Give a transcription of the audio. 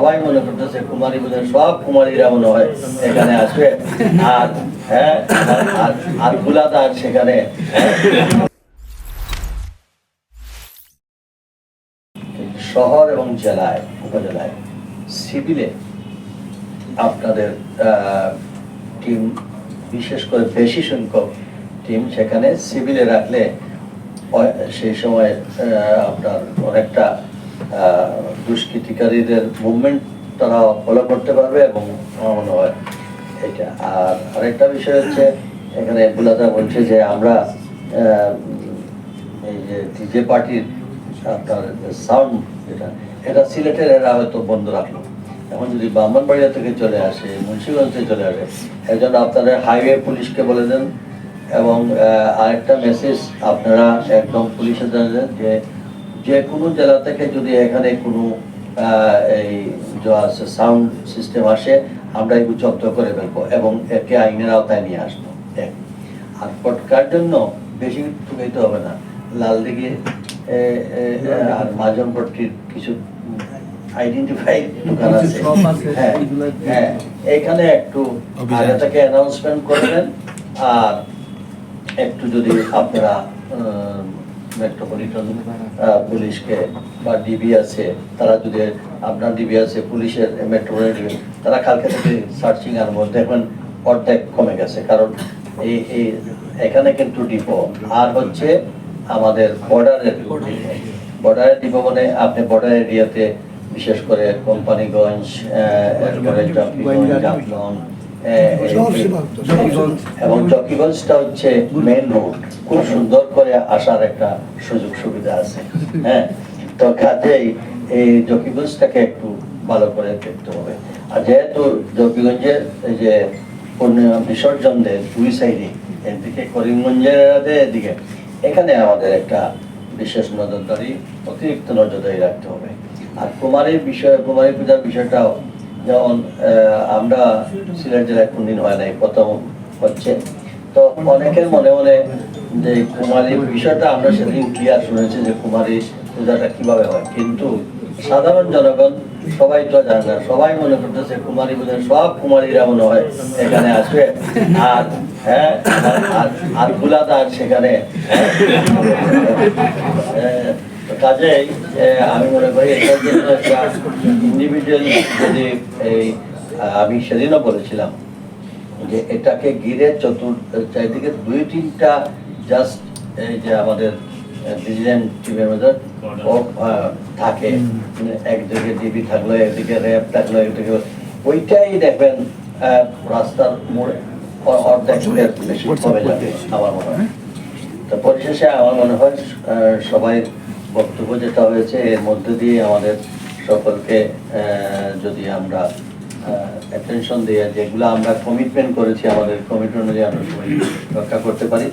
সবাই মনে করতেছে কুমারী বোধহয় সব কুমারীরা মনে হয় এখানে আসবে আর হ্যাঁ আর- গুলাদার সেখানে হ্যাঁ, শহর এবং জেলায় উপজেলায় সিভিলে আপনাদের টিম বিশেষ করে বেশি সংখ্যক টিম সেখানে সিভিলে রাখলে সেই সময় আপনার অনেকটা দুষ্কৃতিকারীদের মুভমেন্ট তারা ফলো করতে পারবে এবং আমার মনে হয় এটা। আর আরেকটা বিষয় হচ্ছে, এখানে বুলাদা বলছে যে আমরা এই যে ডিজে পার্টির আপনার সাউন্ড যেটা, এটা সিলেটের এরা হয়তো বন্ধ রাখল। এখন যদি ব্রাহ্মণবাড়িয়া থেকে চলে আসে, মুন্সিগঞ্জ থেকে চলে আসে, এর জন্য আপনারা হাইওয়ে পুলিশকে বলে দেন এবং আরেকটা মেসেজ আপনারা একদম পুলিশে জানালেন যে যে কোনো জেলা থেকে যদি এখানে কোনো এই সাউন্ড সিস্টেম আসে আমরা এগুলো জব্দ করে ফেলব এবং একে আইনের আওতায় নিয়ে আসব। এক আর পটকার জন্য বেশি ঠুকাইতে হবে না। লাল দিকে আর মাজন পট্টির কিছু আইডেন্টিফাই দোকান আছে, হ্যাঁ হ্যাঁ এখানে একটু আগে থেকে অ্যানাউন্সমেন্ট করবেন আর একটু যদি আপনারা মেট্রোপলিটন পুলিশকে বা ডিবি আছে তারা যদি আপনার ডিবি আছে পুলিশের মেট্রোপলিটন তারা কালকে থেকে সার্চিং আর মধ্যে দেখবেন অর্ধেক কমে গেছে। কারণ এই এই এখানে কিন্তু ডিপো আর হচ্ছে আমাদের বর্ডারের বর্ডারের ডিপো মানে আপনি বর্ডার এরিয়াতে বিশেষ করে কোম্পানিগঞ্জ আহ, এরপরে জাফলং এবং জকিগঞ্জটা হচ্ছে মেন রোড খুব সুন্দর করে আসার একটা সুযোগ সুবিধা আছে। হ্যাঁ? তো কাজেই এই জকিগঞ্জটাকে একটু ভালো করে দেখতে হবে। আর যেহেতু জকিগঞ্জের যে বিসর্জনদের দুই সাইডে এদিকে করিমগঞ্জের এদিকে। এখানে আমাদের একটা বিশেষ নজরদারি অতিরিক্ত নজরদারি রাখতে হবে। আর কুমারীর বিষয় কুমারী পূজার বিষয়টাও যেমন আমরা সিলেট জেলায় কোনদিন হয় নাই প্রথম হচ্ছে। তো অনেকের মনে মনে যে কুমারী বিষয়টা আমরা সেদিন ক্লিয়ার শুনেছি যে কুমারী পূজাটা কীভাবে হয়। কিন্তু সাধারণ জনগণ সবাই তো জানে না সবাই মনে করতেছে কুমারী পূজায় সব কুমারীরা মনে হয় এখানে আসবে। আর হ্যাঁ আর- আর- সেখানে। হ্যাঁ, তো কাজেই আমি মনে করি এটার জন্য একটা ইন্ডিভিজুয়াল যদি এই আমি সেদিনও বলেছিলাম যে এটাকে ঘিরে চতুর চারিদিকে দুই তিনটা জাস্ট এই যে আমাদের ভিজিলেন্ট টিমের মধ্যে থাকে। মানে একদিকে ডিবি থাকল একদিকে র্যাব থাকল একদিকে ওইটাই দেখবেন রাস্তার মোড়ে অ- অর্ধেকের বেশি কমে যাবে আমার মনে হয়। তো পরিশেষে আমার মনে হয় সবাই বক্তব্য যেটা হয়েছে, এর মধ্যে দিয়ে আমাদের সকলকে যদি আমরা অ্যাটেনশন দিয়ে, যেগুলো আমরা কমিটমেন্ট করেছি, আমাদের কমিটমেন্ট অনুযায়ী আমরা সবাই রক্ষা করতে পারি।